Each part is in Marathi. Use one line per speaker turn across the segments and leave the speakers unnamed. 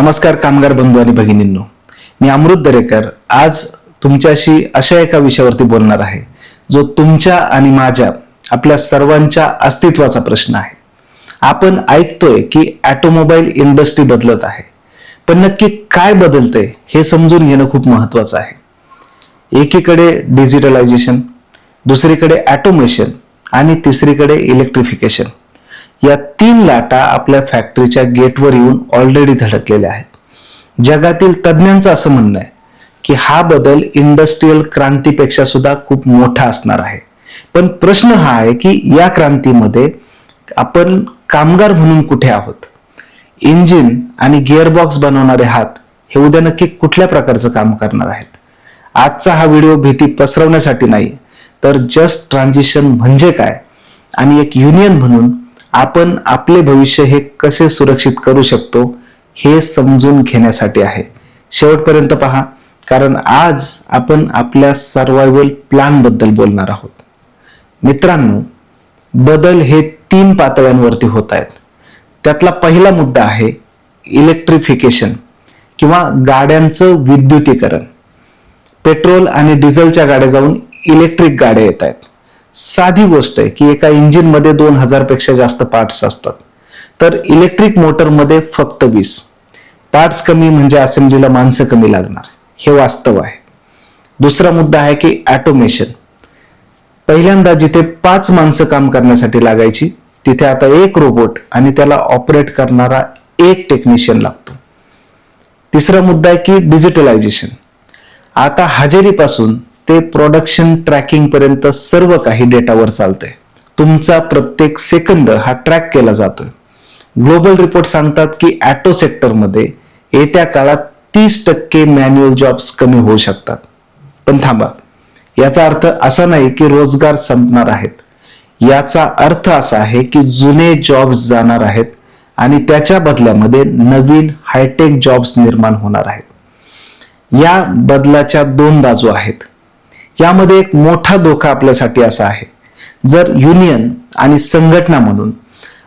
नमस्कार कामगार बंधू आणि भगिनींनो. मी अमृत दरेकर आज तुमच्याशी अशा एका विषयावरती बोलणार आहे जो तुमच्या आणि माझ्या आपल्या सर्वांच्या अस्तित्वाचा प्रश्न आहे. आपण ऐकतोय की ऑटोमोबाईल इंडस्ट्री बदलत आहे पण नक्की काय बदलतंय हे समजून घेणं खूप महत्वाचं आहे. एकीकडे डिजिटलायझेशन दुसरीकडे ऑटोमेशन आणि तिसरीकडे इलेक्ट्रिफिकेशन. या तीन लाटा आपल्या फॅक्टरीच्या गेटवर येऊन ऑलरेडी धडकलेल्या आहेत. जगातील तज्ज्ञांचं असं म्हणणं आहे की हा बदल इंडस्ट्रीयल क्रांतीपेक्षा सुद्धा खूप मोठा असणार आहे. पण प्रश्न हा आहे की या क्रांतीमध्ये आपण कामगार म्हणून कुठे आहोत? इंजिन आणि गिअरबॉक्स बनवणारे हात हे उद्या नक्की कुठल्या प्रकारचं काम करणार आहेत? आजचा हा व्हिडिओ भीती पसरवण्यासाठी नाही तर जस्ट ट्रान्झिशन म्हणजे काय? आणि एक युनियन म्हणून आपण आपले भविष्य हे कसे सुरक्षित करू शकतो हे समजून घेण्यासाठी आहे. शेवटपर्यंत पहा कारण आज आपण आपल्या सर्वायवल प्लॅनबद्दल बोलणार आहोत. मित्रांनो बदल हे तीन पातळ्यांवरती होत आहेत. त्यातला पहिला मुद्दा आहे इलेक्ट्रिफिकेशन किंवा गाड्यांचं विद्युतीकरण. पेट्रोल आणि डिझेलच्या गाड्या जाऊन इलेक्ट्रिक गाड्या येत आहेत. साधी गोष्ट आहे की एका इंजिनमध्ये दोन हजारपेक्षा जास्त पार्ट्स असतात. तर इलेक्ट्रिक मोटरमध्ये फक्त वीस. पार्ट्स कमी म्हणजे असेंब्लीला माणसं कमी लागणार. हे वास्तव आहे. दुसरा मुद्दा आहे की ऑटोमेशन पहिल्यांदा जिथे पाच माणसं काम करण्यासाठी लागायची तिथे आता एक रोबोट आणि त्याला ऑपरेट करणारा एक टेक्निशियन लागतो. तिसरा मुद्दा आहे की डिजिटलायझेशन आता हजेरीपासून ते प्रोडक्शन ट्रॅकिंग पर्यंत सर्व काही डेटावर चालतंय. तुमचा प्रत्येक सेकंद हा ट्रॅक केला जातोय. ग्लोबल रिपोर्ट सांगतात की ॲटो सेक्टरमध्ये येत्या काळात तीस टक्के मॅन्युअल जॉब्स कमी होऊ शकतात. पण थांबा याचा अर्थ असा नाही की रोजगार संपणार आहेत. याचा अर्थ असा आहे की जुने जॉब्स जाणार आहेत आणि त्याच्या बदल्यामध्ये नवीन हायटेक जॉब्स निर्माण होणार आहेत. या बदलाच्या दोन बाजू आहेत. यामध्ये एक मोठा धोका आपल्यासाठी असा आहे. जर युनियन आणि संघटना म्हणून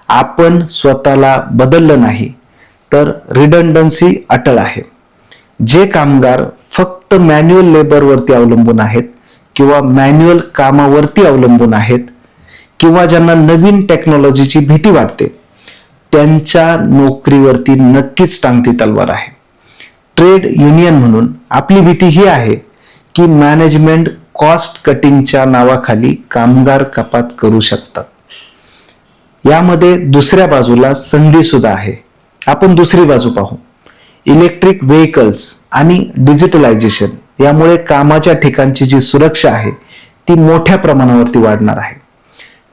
आपण स्वतःला बदललं नाही तर रिडंडन्सी अटळ आहे. जे कामगार फक्त मॅन्युअल लेबरवरती अवलंबून आहेत किंवा मॅन्युअल कामावरती अवलंबून आहेत किंवा ज्यांना नवीन टेक्नॉलॉजीची भीती वाटते त्यांच्या नोकरीवरती नक्कीच टांगती तलवार आहे. ट्रेड युनियन म्हणून आपली भीती ही आहे की मॅनेजमेंट कॉस्ट कटिंगच्या नावाखाली कामगार कपात करू शकतात. यामध्ये दुसऱ्या बाजूला संधी सुद्धा आहे. आपण दुसरी बाजू पाहू. इलेक्ट्रिक व्हेकल्स आणि डिजिटलायझेशन यामुळे कामाच्या ठिकाणची जी सुरक्षा आहे ती मोठ्या प्रमाणावरती वाढणार आहे.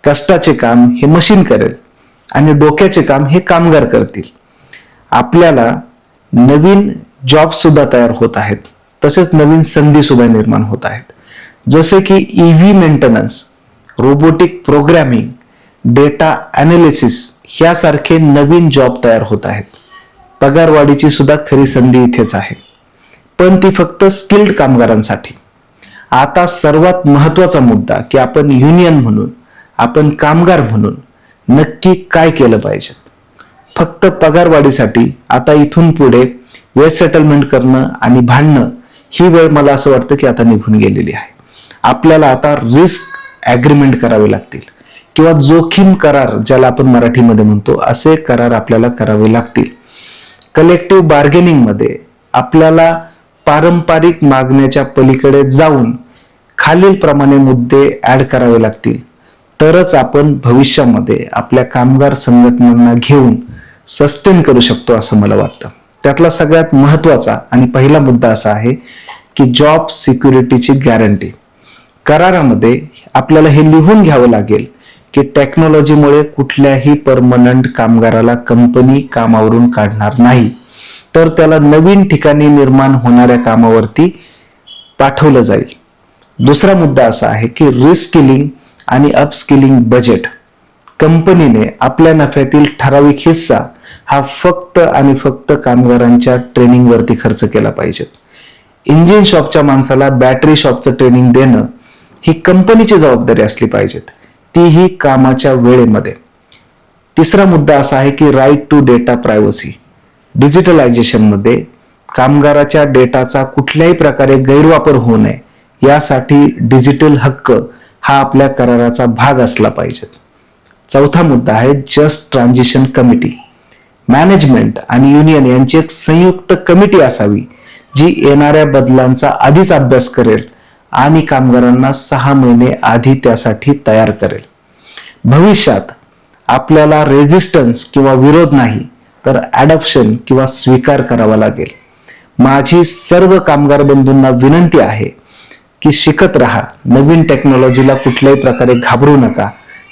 कष्टाचे काम हे मशीन करेल आणि डोक्याचे काम हे कामगार करतील. आपल्याला नवीन जॉब सुद्धा तयार होत आहेत. तसेच नवीन संधी सुद्धा निर्माण होत आहेत. जसे की EV maintenance robotic programming data analysis ह्यासारखे नवीन जॉब तयार होत आहेत. पगारवाढीची सुद्धा खरी संधी इथेच आहे. पण ती फक्त स्किल्ड कामगारांसाठी. आता सर्वात महत्त्वाचा मुद्दा की आपण युनियन म्हणून आपण कामगार म्हणून नक्की काय केलं पाहिजे? फक्त पगारवाढीसाठी आता इथून पुढे वेस्ट सेटलमेंट करणं आणि भांडणं ही वेळ मला असं वाटतं की आता निघून गेलेली आहे. आपल्याला आता रिस्क ॲग्रीमेंट करावे लागतील. किंवा जोखीम करार ज्याला आपण मराठीमध्ये म्हणतो असे करार आपल्याला करावे लागतील. कलेक्टिव्ह बार्गेनिंगमध्ये आपल्याला पारंपरिक मागण्याच्या पलीकडे जाऊन खालील प्रमाणे मुद्दे ऍड करावे लागतील. तरच आपण भविष्यामध्ये आपल्या कामगार संघटनांना घेऊन सस्टेन करू शकतो असं मला वाटतं. त्यातला सगळ्यात महत्त्वाचा आणि पहिला मुद्दा असा आहे की जॉब सिक्युरिटीची गॅरंटी करारामध्ये आपल्याला हे लिहून घ्यावं लागेल की टेक्नॉलॉजीमुळे कुठल्याही परमनंट कामगाराला कंपनी कामावरून काढणार नाही. तर त्याला नवीन ठिकाणी निर्माण होणाऱ्या कामावरती पाठवलं जाईल. दुसरा मुद्दा असा आहे की रिस्किलिंग आणि अपस्किलिंग बजेट कंपनीने आपल्या नफ्यातील ठराविक हिस्सा हा फक्त आणि फक्त कामगारांच्या ट्रेनिंगवरती खर्च केला पाहिजे. इंजिन शॉपच्या माणसाला बॅटरी शॉपचं ट्रेनिंग देणं ही कंपनीची जबाबदारी असली पाहिजेत. तीही कामाच्या वेळेमध्ये. तिसरा मुद्दा असा आहे की राईट टू डेटा प्रायव्हसी डिजिटलायझेशनमध्ये कामगाराच्या डेटाचा कुठल्याही प्रकारे गैरवापर होऊ नये. यासाठी डिजिटल हक्क हा आपल्या कराराचा भाग असला पाहिजे चौथा मुद्दा आहे जस्ट ट्रान्झिशन कमिटी मॅनेजमेंट आणि युनियन यांची एक संयुक्त कमिटी असावी जी येणाऱ्या बदलांचा आधीच अभ्यास करेल आणि कामगारांना सहा महिने आधी त्यासाठी तयार करेल. भविष्यात आपल्याला रेजिस्टन्स किंवा विरोध नाही तर ॲडॉप्शन किंवा स्वीकार करावा लागेल. माझी सर्व कामगार बंधूंना विनंती आहे की शिकत राहा नवीन टेक्नॉलॉजीला कुठल्याही प्रकारे घाबरू नका.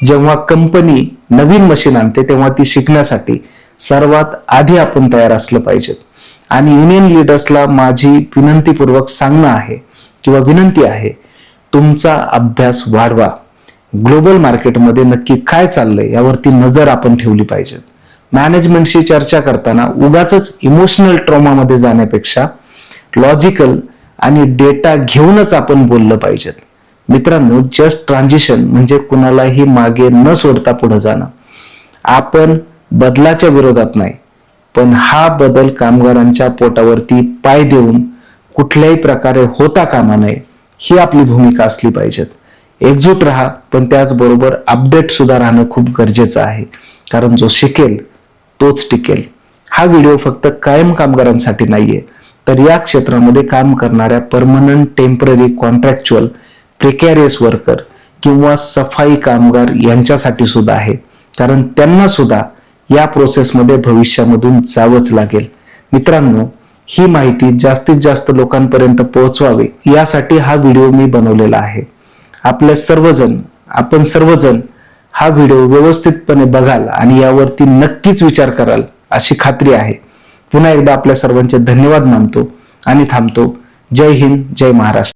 जेव्हा कंपनी नवीन मशीन आणते तेव्हा ती शिकण्यासाठी सर्वात आधी आपण तयार असलं पाहिजेत आणि युनियन लिडर्सला माझी विनंतीपूर्वक सांगणं आहे किंवा विनंती आहे तुमचा अभ्यास वाढवा. ग्लोबल मार्केटमध्ये नक्की काय चाललंय यावरती नजर आपण ठेवली पाहिजे. मॅनेजमेंटशी चर्चा करताना उगाच इमोशनल ट्रॉमामध्ये जाण्यापेक्षा लॉजिकल आणि डेटा घेऊनच आपण बोललं पाहिजेत मित्रांनो जस्ट ट्रान्झिशन म्हणजे कुणालाही मागे न सोडता पुढे जाणं. आपण बदलाच्या विरोधात नाही. पण हा बदल कामगारांच्या पोटावरती पाय देऊन कुठल्याही प्रकारे होता कामा नये ही आपली भूमिका असली पाहिजेत. एकजूट राहा पण त्याचबरोबर अपडेट सुद्धा राहणं खूप गरजेचं आहे. कारण जो शिकेल तोच टिकेल. हा व्हिडिओ फक्त कायम कामगारांसाठी नाहीये तर या क्षेत्रामध्ये काम करणाऱ्या permanent temporary contractual precarious worker किंवा सफाई कामगार यांच्यासाठी सुद्धा आहे. कारण त्यांना सुद्धा या प्रोसेसमध्ये भविष्यामधून जावंच लागेल. मित्रांनो ही माहिती जास्तीत जास्त लोकांपर्यंत पोहोचवावी यासाठी हा व्हिडिओ मी बनवलेला आहे. आपले सर्वजण आपण सर्वजण हा व्हिडिओ व्यवस्थितपणे बघाल आणि यावरती नक्कीच विचार कराल अशी खात्री आहे. पुन्हा एकदा आपल्या सर्वांचे धन्यवाद मानतो आणि थांबतो. जय हिंद जय महाराष्ट्र.